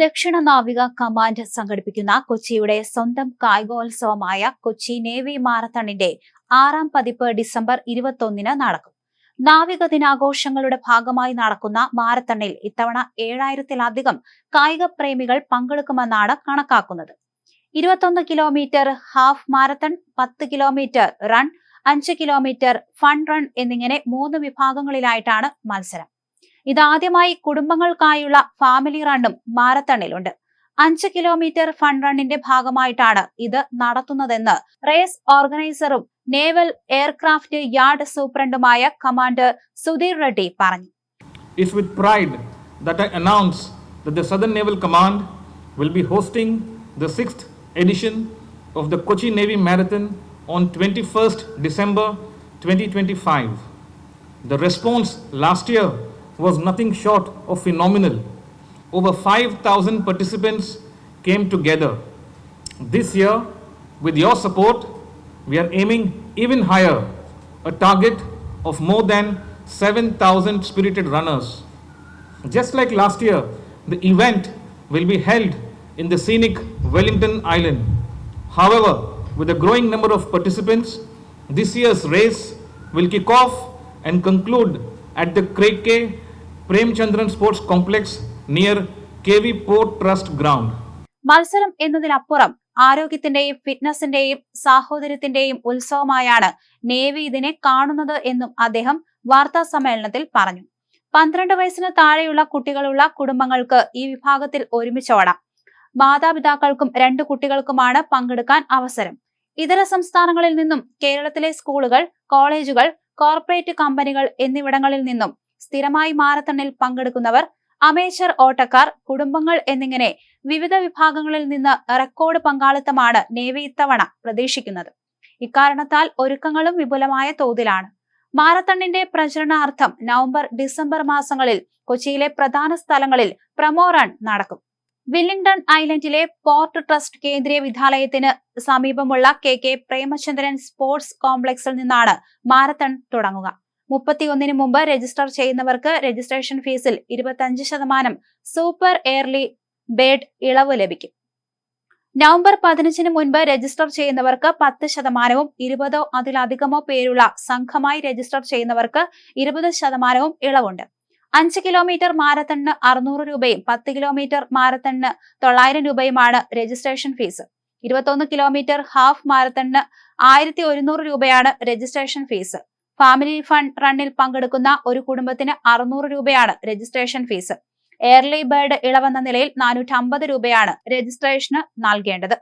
ദക്ഷിണ നാവിക കമാൻഡ് സംഘടിപ്പിക്കുന്ന കൊച്ചിയുടെ സ്വന്തം കായികോത്സവമായ കൊച്ചി നേവി മാരത്തണിന്റെ ആറാം പതിപ്പ് ഡിസംബർ ഇരുപത്തൊന്നിന് നടക്കും. നാവിക ദിനാഘോഷങ്ങളുടെ ഭാഗമായി നടക്കുന്ന മാരത്തണിൽ ഇത്തവണ ഏഴായിരത്തിലധികം കായിക പ്രേമികൾ പങ്കെടുക്കുമെന്നാണ് കണക്കാക്കുന്നത്. ഇരുപത്തൊന്ന് കിലോമീറ്റർ ഹാഫ് മാരത്തൺ പത്ത് കിലോമീറ്റർ റൺ അഞ്ച് കിലോമീറ്റർ ഫൺ റൺ എന്നിങ്ങനെ മൂന്ന് വിഭാഗങ്ങളിലായിട്ടാണ് മത്സരം. ഇതാദ്യമായി കുടുംബങ്ങൾക്കായുള്ള ഫാമിലി റണ്ണും മാരത്തണിലുണ്ട്. അഞ്ച് കിലോമീറ്റർ ഫൺ റണ്ണിന്റെ ഭാഗമായിട്ടാണ് ഇത് നടത്തുന്നതെന്ന് റേസ് ഓർഗനൈസറും നേവൽ എയർക്രാഫ്റ്റ് യാർഡ് സൂപ്രണ്ടുമായ കമാൻഡർ സുധീർ റെഡ്ഡി പറഞ്ഞു. It's with pride that I announce that the southern naval command will be hosting the sixth edition of the Kochi navy marathon on twenty first December twenty twenty five the response last year was nothing short of phenomenal. Over 5,000 participants came together. This year, with your support, we are aiming even higher a target of more than 7,000 spirited runners. Just like last year, the event will be held in the scenic Wellington Island. However, with a growing number of participants, this year's race will kick off and conclude at the K sports complex near K V port trust ground. മത്സരം എന്നതിനപ്പുറം ആരോഗ്യത്തിന്റെയും ഫിറ്റ്നസിന്റെയും സാഹോദര്യത്തിന്റെയും ഉത്സവമായാണ് navy ഇതിനെ കാണുന്നത് എന്നും അദ്ദേഹം വാർത്താ സമ്മേളനത്തിൽ പറഞ്ഞു. പന്ത്രണ്ട് വയസ്സിന് താഴെയുള്ള കുട്ടികളുള്ള കുടുംബങ്ങൾക്ക് ഈ വിഭാഗത്തിൽ ഒരുമിച്ചോടാം മാതാപിതാക്കൾക്കും രണ്ട് കുട്ടികൾക്കുമാണ് പങ്കെടുക്കാൻ അവസരം. ഇതര സംസ്ഥാനങ്ങളിൽ നിന്നും കേരളത്തിലെ സ്കൂളുകൾ കോളേജുകൾ കോർപ്പറേറ്റ് കമ്പനികൾ എന്നിവിടങ്ങളിൽ നിന്നും സ്ഥിരമായി മാരത്തണിൽ പങ്കെടുക്കുന്നവർ അമേച്ചർ ഓട്ടക്കാർ കുടുംബങ്ങൾ എന്നിങ്ങനെ വിവിധ വിഭാഗങ്ങളിൽ നിന്ന് റെക്കോർഡ് പങ്കാളിത്തമാണ് നേവി ഇത്തവണ പ്രതീക്ഷിക്കുന്നത്. ഇക്കാരണത്താൽ ഒരുക്കങ്ങളും വിപുലമായ തോതിലാണ്. മാരത്തണിന്റെ പ്രചരണാർത്ഥം നവംബർ ഡിസംബർ മാസങ്ങളിൽ കൊച്ചിയിലെ പ്രധാന സ്ഥലങ്ങളിൽ പ്രമോ റൺ നടക്കും. വില്ലിംഗ്ടൺ ഐലൻഡിലെ പോർട്ട് ട്രസ്റ്റ് കേന്ദ്രീയ വിദ്യാലയത്തിന് സമീപമുള്ള കെ കെ പ്രേമചന്ദ്രൻ സ്പോർട്സ് കോംപ്ലക്സിൽ നിന്നാണ് മാരത്തൺ തുടങ്ങുക. മുപ്പത്തിയൊന്നിന് മുമ്പ് രജിസ്റ്റർ ചെയ്യുന്നവർക്ക് രജിസ്ട്രേഷൻ ഫീസിൽ ഇരുപത്തഞ്ച് ശതമാനം സൂപ്പർ എയർലി ബേഡ് ഇളവ് ലഭിക്കും. നവംബർ പതിനഞ്ചിന് മുൻപ് രജിസ്റ്റർ ചെയ്യുന്നവർക്ക് പത്ത് ശതമാനവും ഇരുപതോ അതിലധികമോ പേരുള്ള സംഘമായി രജിസ്റ്റർ ചെയ്യുന്നവർക്ക് ഇരുപത് ശതമാനവും ഇളവുണ്ട്. അഞ്ച് കിലോമീറ്റർ മാരത്തണിന് അറുന്നൂറ് രൂപയും പത്ത് കിലോമീറ്റർ മാരത്തണിന് തൊള്ളായിരം രൂപയുമാണ് രജിസ്ട്രേഷൻ ഫീസ് ഇരുപത്തൊന്ന് കിലോമീറ്റർ ഹാഫ് മാരത്തണിന് ആയിരത്തി ഒരുന്നൂറ് രൂപയാണ് രജിസ്ട്രേഷൻ ഫീസ് ഫാമിലി ഫണ്ട് റണ്ണിൽ പങ്കെടുക്കുന്ന ഒരു കുടുംബത്തിന് അറുന്നൂറ് രൂപയാണ് രജിസ്ട്രേഷൻ ഫീസ് എയർലി ബേർഡ് ഇളവെന്ന നിലയിൽ നാനൂറ്റി രൂപയാണ് രജിസ്ട്രേഷന് നൽകേണ്ടത്.